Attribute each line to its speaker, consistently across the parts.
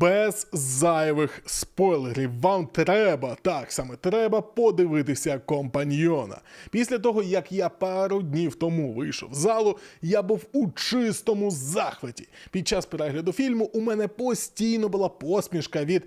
Speaker 1: без зайвих спойлерів. Вам треба, так саме треба подивитися компаньйона. Після того, як я пару днів тому вийшов з залу, я був у чистому захваті. Під час перегляду фільму у мене постійно була посмішка від.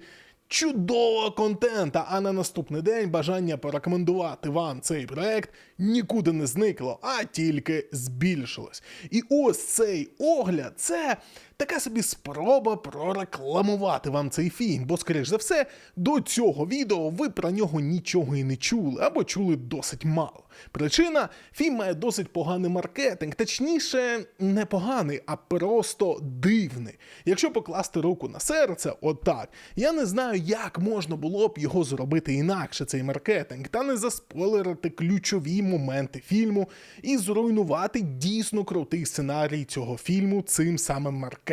Speaker 1: Чудового контента, а на наступний день бажання порекомендувати вам цей проект нікуди не зникло, а тільки збільшилось. І ось цей огляд це така собі спроба прорекламувати вам цей фільм, бо, скоріш за все, до цього відео ви про нього нічого і не чули, або чули досить мало. Причина фільм має досить поганий маркетинг, точніше, не поганий, а просто дивний. Якщо покласти руку на серце, отак, я не знаю, як можна було б його зробити інакше, цей маркетинг, та не заспойлерити ключові моменти фільму і зруйнувати дійсно крутий сценарій цього фільму цим самим маркетингом.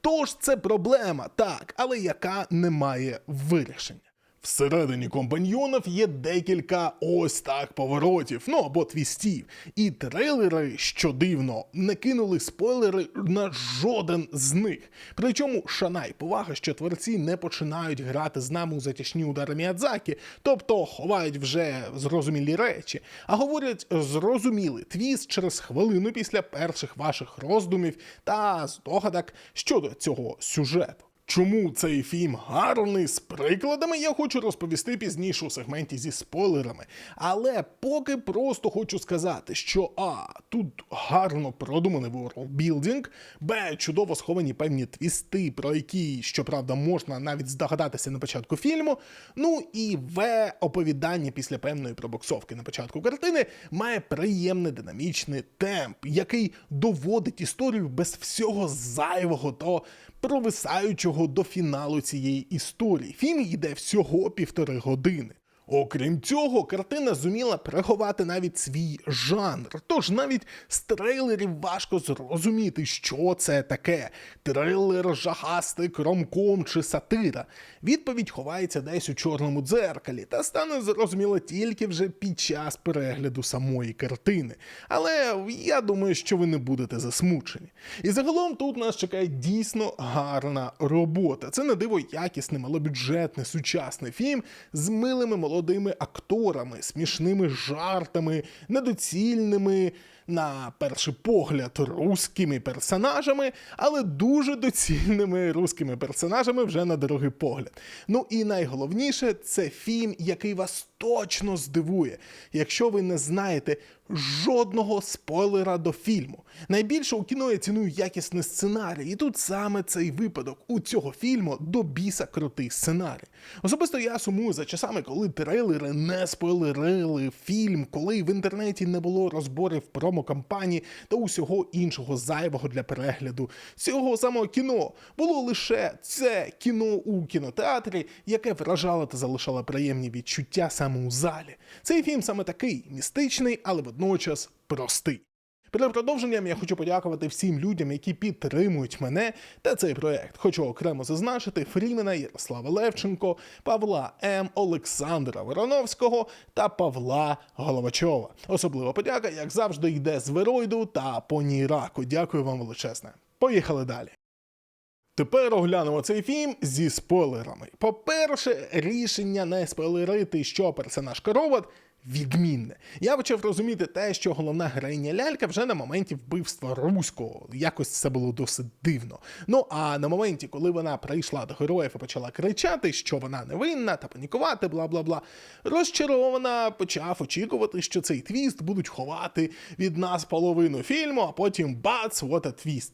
Speaker 1: Тож це проблема, так, але яка не має вирішення. Всередині компаньйонів є декілька ось так поворотів, ну або твістів. І трейлери, що дивно, не кинули спойлери на жоден з них. Причому шана й повага, що творці не починають грати з нами у затяжні удари Міядзакі, тобто ховають вже зрозумілі речі, а говорять зрозумілий твіст через хвилину після перших ваших роздумів та здогадок щодо цього сюжету. Чому цей фільм гарний з прикладами, я хочу розповісти пізніше у сегменті зі спойлерами. Але поки просто хочу сказати, що А, тут гарно продуманий ворлдбілдинг, Б, чудово сховані певні твісти, про які, щоправда, можна навіть здогадатися на початку фільму. Ну і В, оповідання після певної пробоксовки на початку картини має приємний динамічний темп, який доводить історію без всього зайвого то провисаючого до фіналу цієї історії. Фільм йде всього півтори години. Окрім цього, картина зуміла приховати навіть свій жанр. Тож навіть з трейлерів важко зрозуміти, що це таке: трейлер, жахастик, ромком чи сатира. Відповідь ховається десь у чорному дзеркалі та стане зрозуміло тільки вже під час перегляду самої картини. Але я думаю, що ви не будете засмучені. І загалом тут нас чекає дійсно гарна робота. Це на диво якісний, малобюджетний, сучасний фільм з милими молодими акторами, смішними жартами, недоцільними. На перший погляд русскими персонажами, але дуже доцільними русскими персонажами вже на другий погляд. Ну і найголовніше, це фільм, який вас точно здивує, якщо ви не знаєте жодного спойлера до фільму. Найбільше у кіно я ціную якісний сценарій, і тут саме цей випадок у цього фільму до біса крутий сценарій. Особисто я сумую за часами, коли трейлери не спойлерили фільм, коли в інтернеті не було розборів промокампаній та усього іншого зайвого для перегляду. Цього самого кіно було лише це кіно у кінотеатрі, яке вражало та залишало приємні відчуття саме у залі. Цей фільм саме такий містичний, але водночас простий. Перед продовженням я хочу подякувати всім людям, які підтримують мене та цей проект. Хочу окремо зазначити Фрімена Ярослава Левченко, Павла М, Олександра Вороновського та Павла Головачова. Особлива подяка, як завжди, йде з Веройду та Поні Раку. Дякую вам величезне. Поїхали далі. Тепер оглянемо цей фільм зі спойлерами. По-перше, рішення не спойлерити, що персонаж короват відмінне. Я почав розуміти те, що головна героїня лялька вже на моменті вбивства руського. Якось це було досить дивно. Ну а на моменті, коли вона прийшла до героїв і почала кричати, що вона невинна та панікувати, бла бла бла, розчарована почав очікувати, що цей твіст будуть ховати від нас половину фільму, а потім бац, what a твіст.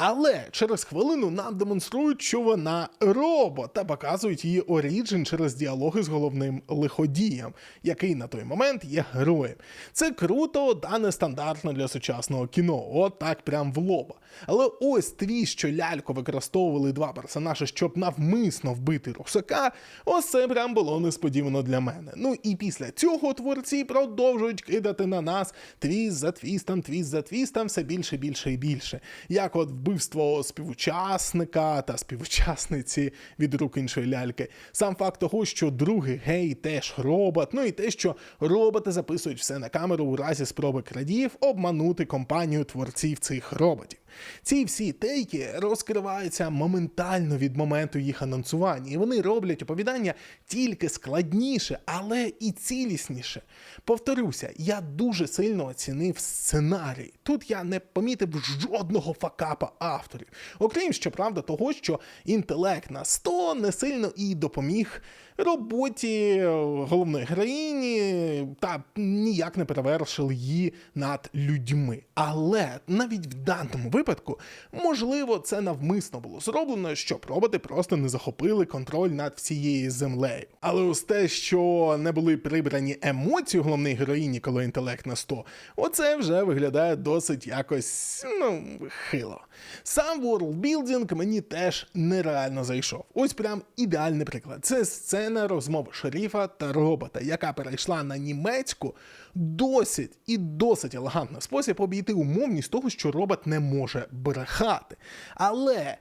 Speaker 1: Але через хвилину нам демонструють, що вона робот, та показують її оріджин через діалоги з головним лиходієм, який на той момент є героєм. Це круто та нестандартно для сучасного кіно, от так прям в лоба. Але ось твій, що лялько використовували два персонажі, щоб навмисно вбити русака, ось це прям було несподівано для мене. Ну і після цього творці продовжують кидати на нас твіст за твістом, твіст за твістом, все більше, більше і більше. Як от вбивство співучасника та співучасниці від рук іншої ляльки. Сам факт того, що другий гей теж робот, ну і те, що роботи записують все на камеру у разі спроби крадіїв обманути компанію творців цих роботів. Ці всі тейки розкриваються моментально від моменту їх анонсування, і вони роблять оповідання тільки складніше, але і цілісніше. Повторюся, я дуже сильно оцінив сценарій. Тут я не помітив жодного факапа авторів. Окрім щоправда, того, що інтелект на 100 не сильно і допоміг роботі головної героїні та ніяк не перевершили її над людьми. Але навіть в даному випадку, можливо, це навмисно було зроблено, щоб роботи просто не захопили контроль над всією землею. Але ось те, що не були прибрані емоції головної героїні, коли інтелект на 100, оце вже виглядає досить якось ну, хило. Сам ворлдбілдинг мені теж нереально зайшов. Ось прям ідеальний приклад. Це сцена розмови шерифа та робота, яка перейшла на німецьку досить і досить елегантний спосіб обійти умовність того, що робот не може брехати. Але.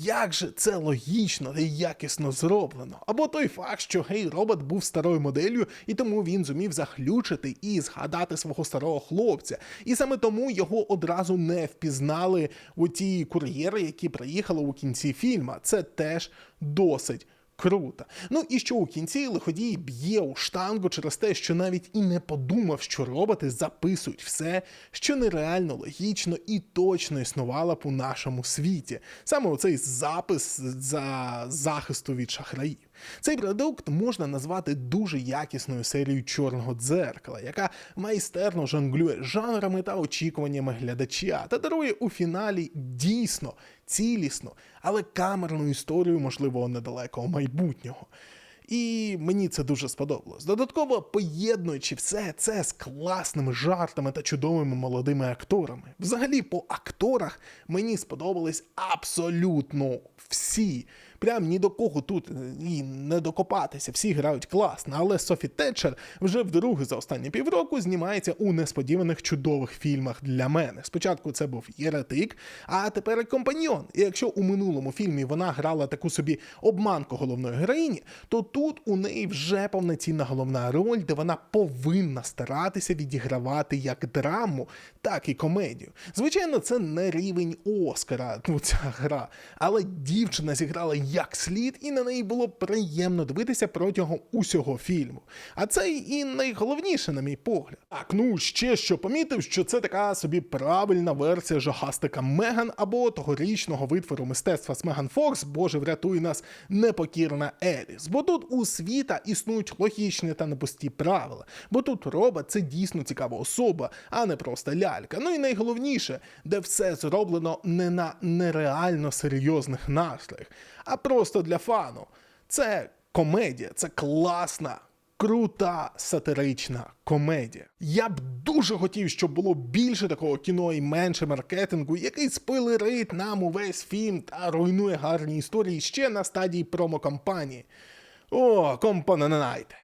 Speaker 1: Як же це логічно і якісно зроблено? Або той факт, що гей робот був старою моделлю, і тому він зумів захлючити і згадати свого старого хлопця. І саме тому його одразу не впізнали у ті кур'єри, які приїхали у кінці фільма. Це теж досить. Круто. Ну і що у кінці лиходій б'є у штангу через те, що навіть і не подумав, що роботи записують все, що нереально логічно і точно існувало б у нашому світі. Саме оцей запис за захисту від шахраїв. Цей продукт можна назвати дуже якісною серією чорного дзеркала, яка майстерно жонглює жанрами та очікуваннями глядача та дарує у фіналі дійсно цілісну, але камерну історію можливо недалекого майбутнього. І мені це дуже сподобалось. Додатково поєднуючи все це з класними жартами та чудовими молодими акторами. Взагалі, по акторах мені сподобались абсолютно всі. Прям ні до кого тут і не докопатися, всі грають класно. Але Софі Тетчер вже вдруге за останні півроку знімається у несподіваних чудових фільмах для мене. Спочатку це був Єретик, а тепер компаньйон. І якщо у минулому фільмі вона грала таку собі обманку головної героїні, то тут у неї вже повноцінна головна роль, де вона повинна старатися відігравати як драму, так і комедію. Звичайно, це не рівень Оскара, ну ця гра, але дівчина зіграла як слід, і на неї було приємно дивитися протягом усього фільму. А це і найголовніше, на мій погляд. Так, ну ще що помітив, що це така собі правильна версія жахастика Меган або тогорічного витвору мистецтва з Меган Фокс, Боже, врятуй нас непокірна Еліс. Бо тут у світа існують логічні та непусті правила. Бо тут робот це дійсно цікава особа, а не просто лялька. Ну і найголовніше, де все зроблено не на нереально серйозних настроях, а просто для фану. Це комедія, це класна. Крута сатирична комедія. Я б дуже хотів, щоб було більше такого кіно і менше маркетингу, який спойлерить нам увесь фільм та руйнує гарні історії ще на стадії промокампанії. О, компоненайте.